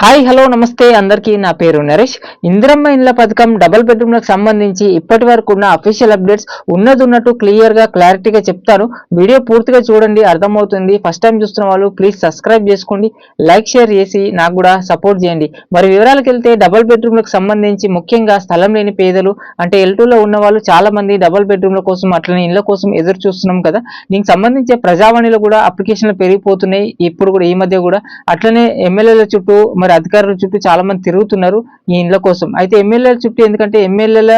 Hi hello నమస్తే. అందరికీ నా పేరు నరేష్. ఇందిరమ్మ ఇండ్ల పథకం డబుల్ బెడ్రూమ్లకు సంబంధించి ఇప్పటి వరకు ఉన్న అఫీషియల్ అప్డేట్స్ ఉన్నది ఉన్నట్టు క్లియర్గా క్లారిటీగా చెప్తాను వీడియో పూర్తిగా చూడండి అర్థమవుతుంది. ఫస్ట్ టైం చూస్తున్న వాళ్ళు ప్లీజ్ సబ్స్క్రైబ్ చేసుకోండి లైక్ షేర్ చేసి నాకు కూడా సపోర్ట్ చేయండి. మరి వివరాలకు వెళ్తే డబుల్ బెడ్రూమ్లకు సంబంధించి ముఖ్యంగా స్థలం లేని పేదలు అంటే ఎల్టూలో ఉన్న వాళ్ళు చాలా మంది డబుల్ బెడ్రూమ్ల కోసం అట్లనే ఇళ్ళ కోసం ఎదురు చూస్తున్నాం కదా. దీనికి సంబంధించి ప్రజావాణిలో కూడా అప్లికేషన్లు పెరిగిపోతున్నాయి. ఇప్పుడు కూడా ఈ మధ్య కూడా అట్లనే ఎమ్మెల్యేల చుట్టూ మరి అధికారుల చుట్టూ చాలా మంది తిరుగుతున్నారు ఈ ఇండ్ల కోసం. అయితే ఎమ్మెల్యేల చుట్టూ ఎందుకంటే ఎమ్మెల్యేల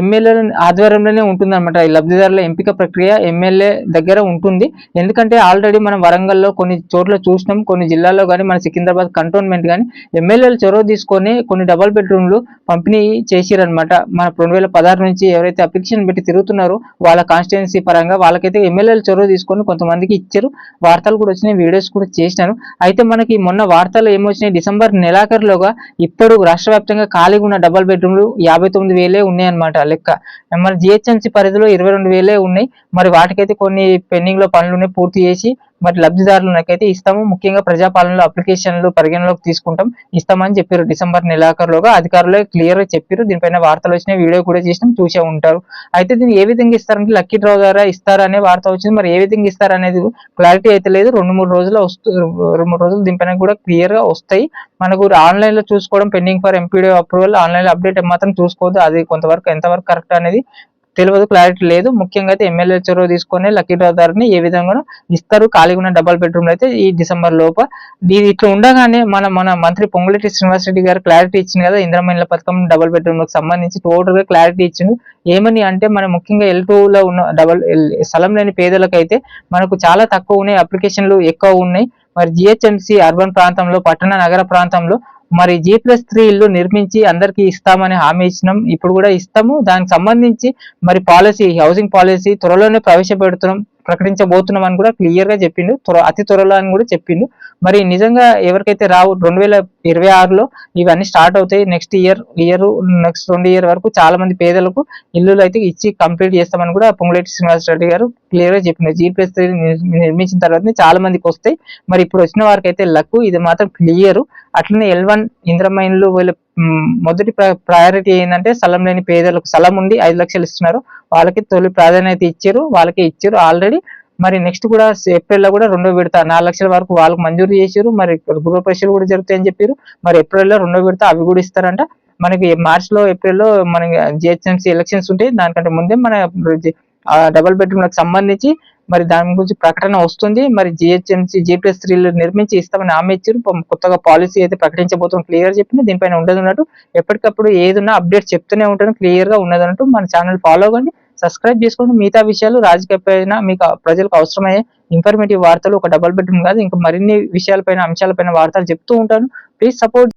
ఎమ్మెల్యేల ఆధ్వర్యంలోనే ఉంటుంది అనమాట ఈ లబ్ధిదారుల ఎంపిక ప్రక్రియ ఎమ్మెల్యే దగ్గర ఉంటుంది. ఎందుకంటే ఆల్రెడీ మనం వరంగల్లో కొన్ని చోట్ల చూసినాం కొన్ని జిల్లాల్లో కానీ మన సికింద్రాబాద్ కంటోన్మెంట్ కానీ ఎమ్మెల్యేలు చొరవ తీసుకొని కొన్ని డబల్ బెడ్రూమ్లు పంపిణీ చేసిరనమాట మన రెండు వేల పదహారు నుంచి ఎవరైతే అప్లికేషన్ పెట్టి తిరుగుతున్నారో వాళ్ళ కాన్స్టిట్యున్సీ పరంగా వాళ్ళకైతే ఎమ్మెల్యేలు చొరవ తీసుకొని కొంతమందికి ఇచ్చారు. వార్తలు కూడా వచ్చినాయి వీడియోస్ కూడా చేసినాను అయితే మనకి మొన్న వార్తలు ఏమొచ్చినాయి డిసెంబర్ నెలాఖరులోగా ఇప్పుడు రాష్ట్ర వ్యాప్తంగా ఖాళీగా ఉన్న డబల్ బెడ్రూమ్లు యాభై తొమ్మిది వేలే ఉన్నాయన్నమాట లెక్క. మరి జిహెచ్ఎంసీ పరిధిలో ఇరవై రెండు వేలే ఉన్నాయి. మరి వాటికైతే కొన్ని పెండింగ్లో పనులు ఉన్నాయి పూర్తి చేసి మరి లబ్ధిదారులకైతే ఇస్తాము. ముఖ్యంగా ప్రజాపాలనలో అప్లికేషన్లు పరిగణలోకి తీసుకుంటాం. ఇస్తామని చెప్పారు. డిసెంబర్ నెలాఖరులోగా అధికారులు క్లియర్గా చెప్పారు. దీనిపైన వార్తలు వచ్చినాయి. వీడియో కూడా చేసినాం. చూసే ఉంటారు. అయితే దీన్ని ఏ విధంగా ఇస్తారంటే లక్కీ డ్రా ద్వారా ఇస్తారనే వార్త వచ్చింది. మరి ఏ విధంగా ఇస్తారనేది క్లారిటీ అయితే లేదు. రెండు మూడు రోజులు వస్తూ రెండు మూడు రోజులు దీనిపైన కూడా క్లియర్గా వస్తాయి. మనకు ఆన్లైన్లో చూసుకోవడం pending for MPD approval. Online update మాత్రం చూసుకోవద్దు. అది కొంతవరకు ఎంతవరకు కరెక్ట్ అనేది తెలియదు క్లారిటీ లేదు. ముఖ్యంగా అయితే ఎమ్మెల్యే చొరవ తీసుకొని లక్కీ డ్రా ఏ విధంగా ఇస్తారు. ఖాళీగా ఉన్న డబల్ బెడ్రూమ్ అయితే ఈ డిసెంబర్ లోప. ఇది ఇట్లా ఉండగానే మన మన మంత్రి పొంగులేటి శ్రీనివాస్ రెడ్డి గారు క్లారిటీ ఇచ్చింది కదా ఇంద్రమైన పథకం డబల్ బెడ్రూమ్లకు సంబంధించి టోటల్గా క్లారిటీ ఇచ్చిండు. ఏమని అంటే మన ముఖ్యంగా ఎల్లో ఉన్న డబల్ స్థలం లేని పేదలకైతే మనకు చాలా తక్కువ ఉన్నాయి. అప్లికేషన్లు ఎక్కువ ఉన్నాయి. మరి జిహెచ్ఎంసీ అర్బన్ ప్రాంతంలో పట్టణ నగర ప్రాంతంలో మరి జీ ప్లస్ త్రీ ఇల్లు నిర్మించి అందరికి ఇస్తామని హామీ ఇచ్చినాం. ఇప్పుడు కూడా ఇస్తాము. దానికి సంబంధించి మరి పాలసీ హౌసింగ్ పాలసీ త్వరలోనే ప్రవేశపెడుతున్నాం. ప్రకటించబోతున్నాం అని కూడా క్లియర్గా చెప్పిండు. త్వర అతి త్వరలో అని కూడా చెప్పిండు. మరి నిజంగా ఎవరికైతే రావు రెండు వేల ఇరవై ఆరులో ఇవన్నీ స్టార్ట్ అవుతాయి నెక్స్ట్ ఇయర్ ఇయర్ నెక్స్ట్ రెండు ఇయర్ వరకు చాలా మంది పేదలకు ఇల్లులు అయితే ఇచ్చి కంప్లీట్ చేస్తామని కూడా పొంగులేటి శ్రీనివాస రెడ్డి గారు క్లియర్గా చెప్పిండు. జీపీఎస్ నిర్మించిన తర్వాత చాలా మందికి వస్తాయి. మరి ఇప్పుడు వచ్చిన వారికి అయితే లక్ ఇది మాత్రం క్లియర్ అట్లనే ఎల్ వన్ ఇంద్రమైన్లు వీళ్ళు మొదటి ప్రయారిటీ ఏంటంటే స్థలం లేని పేదలకు స్థలం ఉండి ఐదు లక్షలు ఇస్తున్నారు. వాళ్ళకి తొలి ప్రాధాన్యత ఇచ్చారు వాళ్ళకి ఇచ్చారు ఆల్రెడీ మరి నెక్స్ట్ కూడా ఏప్రిల్లో కూడా రెండో విడత నాలుగు లక్షల వరకు వాళ్ళకి మంజూరు చేశారు. మరి గృహ పరీక్షలు కూడా జరుగుతాయని చెప్పారు. మరి ఏప్రిల్లో రెండో విడత అవి కూడా ఇస్తారంట. మనకి మార్చ్లో ఏప్రిల్లో మనకి జిహెచ్ఎంసీ ఎలక్షన్స్ ఉంటాయి. దానికంటే ముందే మన డబుల్ బెడ్రూమ్లకు సంబంధించి మరి దాని గురించి ప్రకటన వస్తుంది. మరి జిహెచ్ఎంసీ జీపీఎస్ త్రీలు నిర్మించి ఇస్తామని హామీ ఇచ్చారు. కొత్తగా పాలసీ అయితే ప్రకటించబోతున్న క్లియర్ చెప్పింది. దీనిపైన ఉండదు ఉన్నట్టు ఎప్పటికప్పుడు ఏదున్నా అప్డేట్ చెప్తూనే ఉంటాను క్లియర్గా ఉన్నది అన్నట్టు మన ఛానల్ ఫాలో అవ్వండి. సబ్స్క్రైబ్ చేసుకోండి. మిగతా విషయాలు రాజకీయ పైన మీకు ప్రజలకు అవసరమయ్యే ఇన్ఫర్మేటివ్ వార్తలు ఒక డబల్ బెడ్రూమ్ కాదు. ఇంకా మరిన్ని విషయాలపైన అంశాలపైన వార్తలు చెప్తూ ఉంటాను. Please support